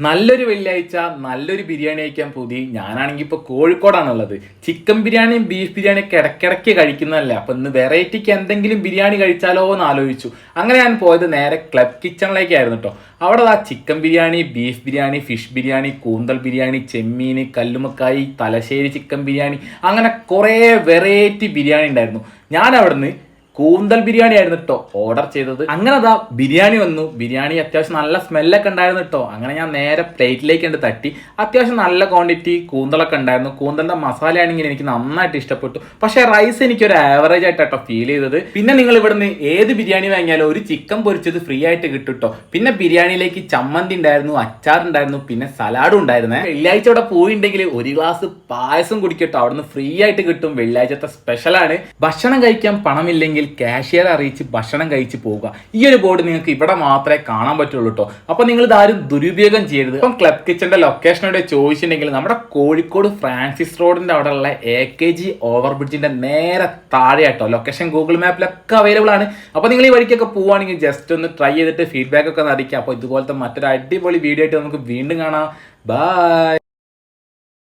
നല്ലൊരു വെള്ളിയാഴ്ച നല്ലൊരു ബിരിയാണി കഴിക്കാൻ പുതി. ഞാനാണെങ്കിൽ ഇപ്പോൾ കോഴിക്കോടാണുള്ളത്. ചിക്കൻ ബിരിയാണിയും ബീഫ് ബിരിയാണിയും ഒക്കെ ഇടയ്ക്കിടയ്ക്ക് കഴിക്കുന്നതല്ലേ. അപ്പം ഇന്ന് വെറൈറ്റിക്ക് എന്തെങ്കിലും ബിരിയാണി കഴിച്ചാലോ എന്ന് ആലോചിച്ചു. അങ്ങനെ ഞാൻ പോയത് നേരെ ക്ലബ് കിച്ചണിലേക്കായിരുന്നു കേട്ടോ അവിടെ ആ chicken biryani beef biryani fish biryani കൂന്തൽ ബിരിയാണി ചെമ്മീൻ കല്ലുമക്കായി തലശ്ശേരി ചിക്കൻ ബിരിയാണി അങ്ങനെ കുറേ വെറൈറ്റി ബിരിയാണി ഉണ്ടായിരുന്നു. ഞാൻ അവിടുന്ന് കൂന്തൽ ബിരിയാണി ആയിരുന്നു കേട്ടോ ഓർഡർ ചെയ്തത്. അങ്ങനെ അതാ ബിരിയാണി വന്നു. ബിരിയാണി അത്യാവശ്യം നല്ല സ്മെല്ലൊക്കെ ഉണ്ടായിരുന്നു കേട്ടോ അങ്ങനെ ഞാൻ നേരെ പ്ലേറ്റിലേക്ക് ഉണ്ട് തട്ടി. അത്യാവശ്യം നല്ല ക്വാണ്ടിറ്റി കൂന്തലൊക്കെ ഉണ്ടായിരുന്നു. കൂന്തലിന്റെ മസാലയാണെങ്കിൽ എനിക്ക് നന്നായിട്ട് ഇഷ്ടപ്പെട്ടു. പക്ഷേ റൈസ് എനിക്ക് ഒരു ആവറേജ് ആയിട്ട് കേട്ടോ ഫീൽ ചെയ്തത്. പിന്നെ നിങ്ങൾ ഇവിടുന്ന് ഏത് ബിരിയാണി വാങ്ങിയാലും ഒരു ചിക്കൻ പൊരിച്ചത് ഫ്രീ ആയിട്ട് കിട്ടും കേട്ടോ പിന്നെ ബിരിയാണിയിലേക്ക് ചമ്മന്തി ഉണ്ടായിരുന്നു അച്ചാർ ഉണ്ടായിരുന്നു പിന്നെ സലാഡും ഉണ്ടായിരുന്നേ. വെള്ളിയാഴ്ച അവിടെ പോയിണ്ടെങ്കിൽ ഒരു ഗ്ലാസ് പായസം കുടിക്കട്ടോ. അവിടുന്ന് ഫ്രീ ആയിട്ട് കിട്ടും. വെള്ളിയാഴ്ചത്തെ സ്പെഷ്യലാണ് ഭക്ഷണം കഴിക്കാൻ പണമില്ലെങ്കിൽ കാഷ്യർ അറിയിച്ച് ഭക്ഷണം കഴിച്ച് പോവുക. ഈ ഒരു ബോർഡ് നിങ്ങൾക്ക് ഇവിടെ മാത്രമേ കാണാൻ പറ്റുള്ളൂ കേട്ടോ അപ്പൊ നിങ്ങൾ ഇതാരും ദുരുപയോഗം ചെയ്യരുത്. ഇപ്പം ക്ലബ് കിച്ചന്റെ ലൊക്കേഷനോടെ ചോദിച്ചിട്ടുണ്ടെങ്കിൽ നമ്മുടെ കോഴിക്കോട് ഫ്രാൻസിസ് റോഡിന്റെ അവിടെയുള്ള എ കെ ജി ഓവർ ബ്രിഡ്ജിന്റെ നേരെ താഴെ കേട്ടോ ലൊക്കേഷൻ ഗൂഗിൾ മാപ്പിലൊക്കെ അവൈലബിൾ ആണ്. അപ്പൊ നിങ്ങൾ ഈ വഴിക്കൊക്കെ പോവുകയാണെങ്കിൽ ജസ്റ്റ് ഒന്ന് ട്രൈ ചെയ്തിട്ട് ഫീഡ്ബാക്ക് ഒക്കെ അറിയിക്കുക. അപ്പോൾ ഇതുപോലത്തെ മറ്റൊരു അടിപൊളി വീഡിയോ ആയിട്ട് നമുക്ക് വീണ്ടും കാണാം. ബൈ